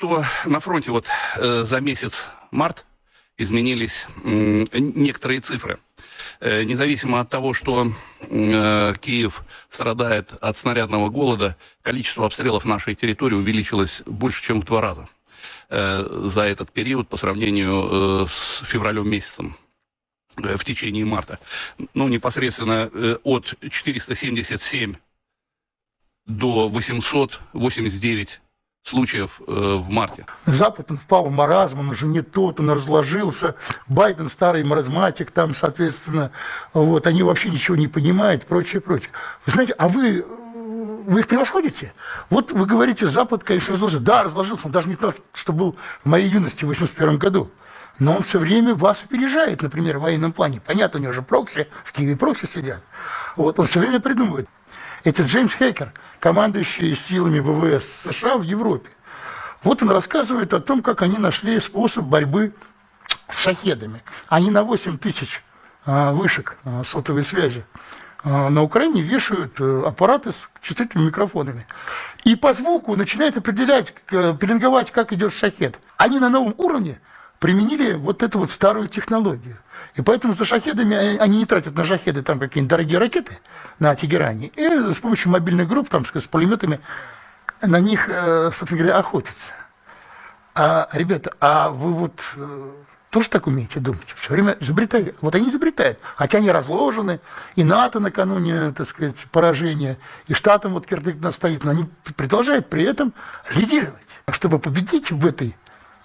что на фронте вот э, за месяц март изменились некоторые цифры. Э, независимо от того, что э, Киев страдает от снарядного голода, количество обстрелов нашей территории увеличилось больше, чем в два раза за этот период по сравнению с февралем месяцем в течение марта. Ну, непосредственно от 477 до 889 случаев э, в марте. Запад он впал в маразм, он уже не тот, он разложился. Байден старый маразматик там, соответственно, вот, они вообще ничего не понимают, прочее, прочее. Вы знаете, а вы, вы их превосходите? Вот вы говорите, Запад, конечно, разложился. Да, разложился, он даже не то, что был в моей юности в 81 году. Но он все время вас опережает, например, в военном плане. Понятно, у него же прокси, в Киеве прокси сидят. Вот, он все время придумывает. Это Джеймс Хекер, командующий силами ВВС США в Европе. Вот он рассказывает о том, как они нашли способ борьбы с шахедами. Они на 8 тысяч а, вышек а, сотовой связи а, на Украине вешают э, аппараты с чувствительными микрофонами. И по звуку начинает определять, к- пеленговать, как идет шахед. Они на новом уровне применили вот эту вот старую технологию. И поэтому за шахедами они не тратят на шахеды там какие-нибудь дорогие ракеты на Тегеране. И с помощью мобильных групп, там, с пулеметами, на них, э, собственно говоря, охотятся. А, ребята, а вы вот э, тоже так умеете думать? Все время изобретаете. Вот они изобретают. Хотя они разложены, и НАТО накануне, так сказать, поражения, и Штатам вот кирдык стоит, но они продолжают при этом лидировать. Чтобы победить в этой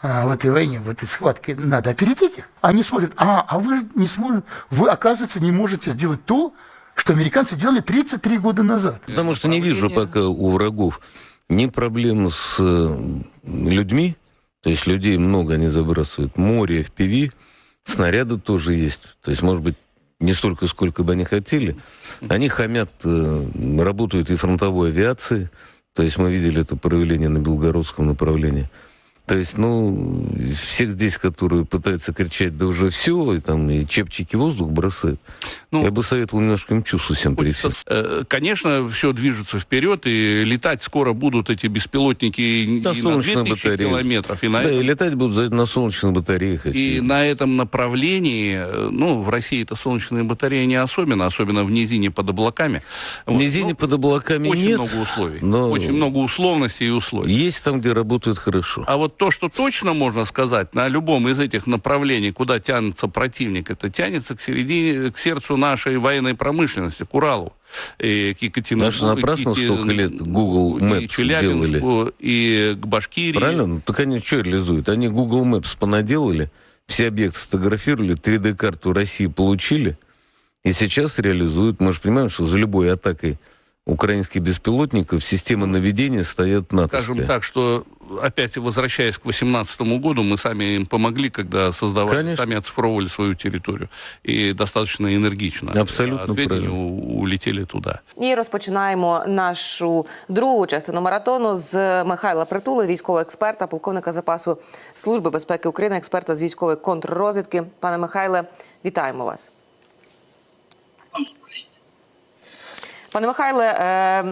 а, в этой войне, в этой схватке, надо опередить их. Они смотрят, а, а вы же не сможете, вы, оказывается, не можете сделать то, что американцы делали 33 года назад. Потому что не вижу пока у врагов ни проблем с э, людьми, то есть людей много они забрасывают, море FPV, снаряды тоже есть, то есть, может быть, не столько, сколько бы они хотели. Они хамят, э, работают и фронтовой авиации, то есть мы видели это проявление на белгородском направлении. То есть, ну, всех здесь, которые пытаются кричать, да уже все, и там и чепчики воздух бросают, Ну, я бы советовал немножко чувству всем. Хочется, э, Конечно, все движется вперед, и летать скоро будут эти беспилотники и Да, и на солнечные 2000 батареи. километров, и на, Да, и этом, летать будут на солнечных батареях. и на этом направлении, э, ну, в России это солнечные батареи не особенно, особенно в низине под облаками. В Вот, низине ну, под облаками очень нет, много условий, но очень много условностей и условий. есть там, где работают хорошо. А вот то, что точно можно сказать, на любом из этих направлений, куда тянется противник, это тянется к середине, к сердцу нашей военной промышленности, к Уралу. И к Екатеринбургу, Даже напрасно и- столько лет Google и Maps Челябинску, и к Башкирии. Правильно? Ну, так они что реализуют? Они Google Maps понаделали, все объекты сфотографировали, 3D-карту России получили, и сейчас реализуют. Мы же понимаем, что за любой атакой украинских беспилотников системы наведения стоят натовские. Скажем так, что опять возвращаясь к 2018 году, мы сами им помогли, когда создавали, Конечно. сами оцифровывали свою территорию. И достаточно энергично. Абсолютно А сведения правильно. у- улетели туда. І розпочинаємо нашу другу частину маратону з Михайла Притули, військового експерта, полковника запасу Служби безпеки України, експерта з військової контррозвідки. Пане Михайле, вітаємо вас. Пане Михайле, е,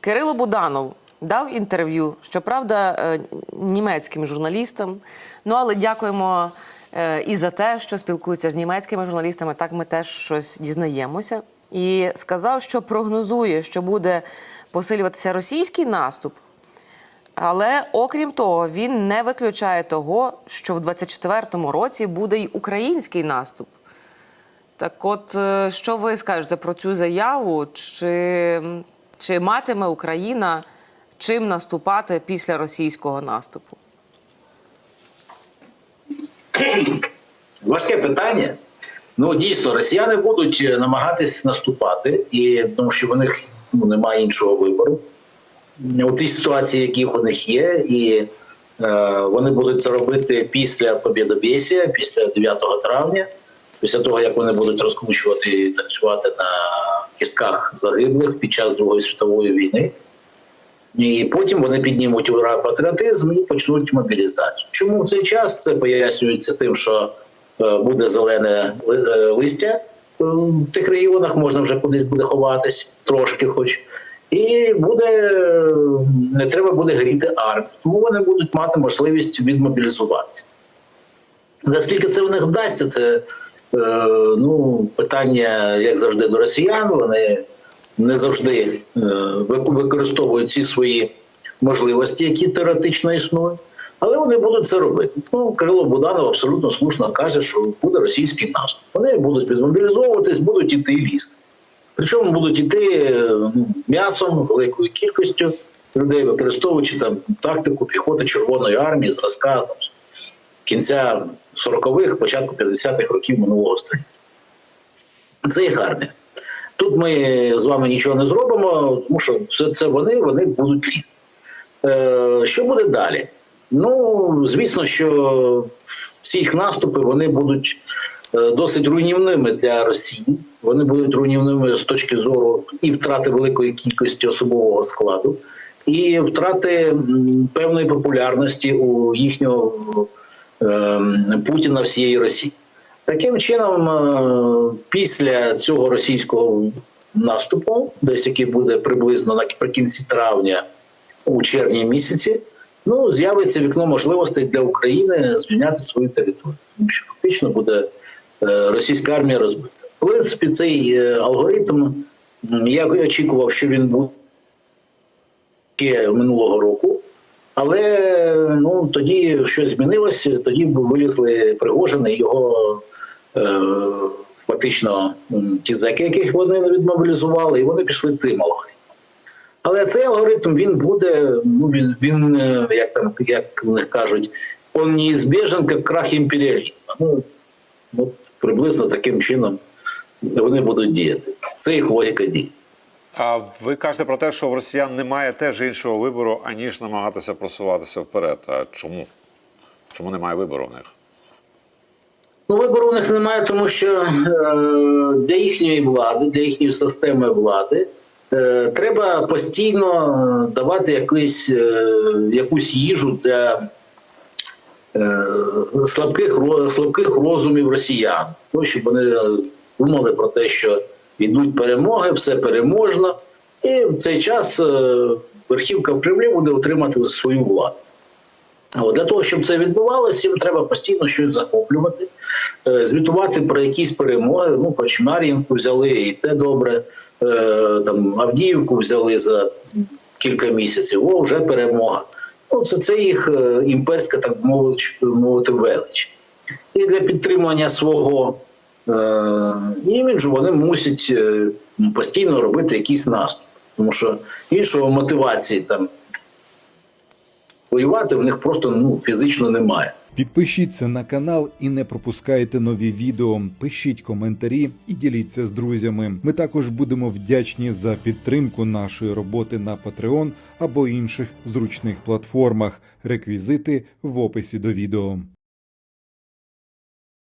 Кирило Буданов дав інтерв'ю, щоправда, е, німецьким журналістам. Ну але дякуємо е, і за те, що спілкується з німецькими журналістами. Так ми теж щось дізнаємося. І сказав, що прогнозує, що буде посилюватися російський наступ. Але окрім того, він не виключає того, що в 24-му році буде й український наступ. Так от, е, що ви скажете про цю заяву? Чи, чи матиме Україна чим наступати після російського наступу? Важке питання. Ну дійсно, росіяни будуть е, намагатись наступати, і тому що в них ну, немає іншого вибору. У тій ситуації, які у них є, і е, вони будуть це робити після Побєдобєсія, після 9 травня, після того як вони будуть розкручувати і танцювати на кістках загиблих під час Другої світової війни. І потім вони піднімуть ура патріотизм і почнуть мобілізацію. Чому в цей час це пояснюється тим, що е, буде зелене е, листя е, в тих регіонах, можна вже кудись буде ховатись, трошки хоч. І буде не треба буде гріти армію, тому вони будуть мати можливість відмобілізуватися. Наскільки це в них вдасться, це ну, питання, як завжди, до росіян. Вони не завжди е, використовують ці свої можливості, які теоретично існують. Але вони будуть це робити. Ну, Кирило Буданов абсолютно слушно каже, що буде російський наступ. Вони будуть відмобілізовуватись, будуть іти ліс. Причому будуть іти е, ну, м'ясом, великою кількістю людей, використовуючи там тактику піхоти Червоної армії, зразка там, кінця 40-х, початку 50-х років минулого століття. Це їх армія. Тут ми з вами нічого не зробимо, тому що це, це вони, вони будуть лізти. Е, що буде далі? Ну, звісно, що всі їх наступи вони будуть е, досить руйнівними для Росії. Вони будуть руйнівними з точки зору і втрати великої кількості особового складу, і втрати певної популярності у їхнього е, Путіна всієї Росії. Таким чином, е, після цього російського наступу, десь який буде приблизно наприкінці травня, у червні місяці, ну з'явиться вікно можливостей для України звільняти свою територію, тому що фактично буде е, російська армія розбита. В принципі, цей е, алгоритм я очікував, що він буде минулого року. Але ну тоді щось змінилося. Тоді вилізли Пригожин його фактично м, ті зеки, яких вони відмобілізували, і вони пішли тим алгоритмом. Але цей алгоритм він буде, ну він, він е, як там як кажуть, он неізбежен, як крах імперіалізму. Ну, ну приблизно таким чином вони будуть діяти. Це їх логіка дій. А ви кажете про те, що в росіян немає теж іншого вибору, аніж намагатися просуватися вперед. А чому? Чому немає вибору в них? Ну, вибору у них немає, тому що е, для їхньої влади, для їхньої системи влади е, треба постійно давати якийсь, е, якусь їжу для е, слабких, слабких розумів росіян, тому щоб вони думали про те, що йдуть перемоги, все переможно, і в цей час е, верхівка в Кремлі буде отримати свою владу. От, для того, щоб це відбувалося, їм треба постійно щось захоплювати, е, звітувати про якісь перемоги. Ну, хоч Мар'їнку взяли, і те добре. Е, Там Авдіївку взяли за кілька місяців. О, вже перемога. Ну, це, це їх е, імперська, так мовити, велич. І для підтримання свого е, іміджу вони мусять постійно робити якісь наступи. Тому що іншого мотивації там воювати в них просто ну, фізично немає. Підпишіться на канал і не пропускайте нові відео. Пишіть коментарі і діліться з друзями. Ми також будемо вдячні за підтримку нашої роботи на Patreon або інших зручних платформах. Реквізити в описі до відео.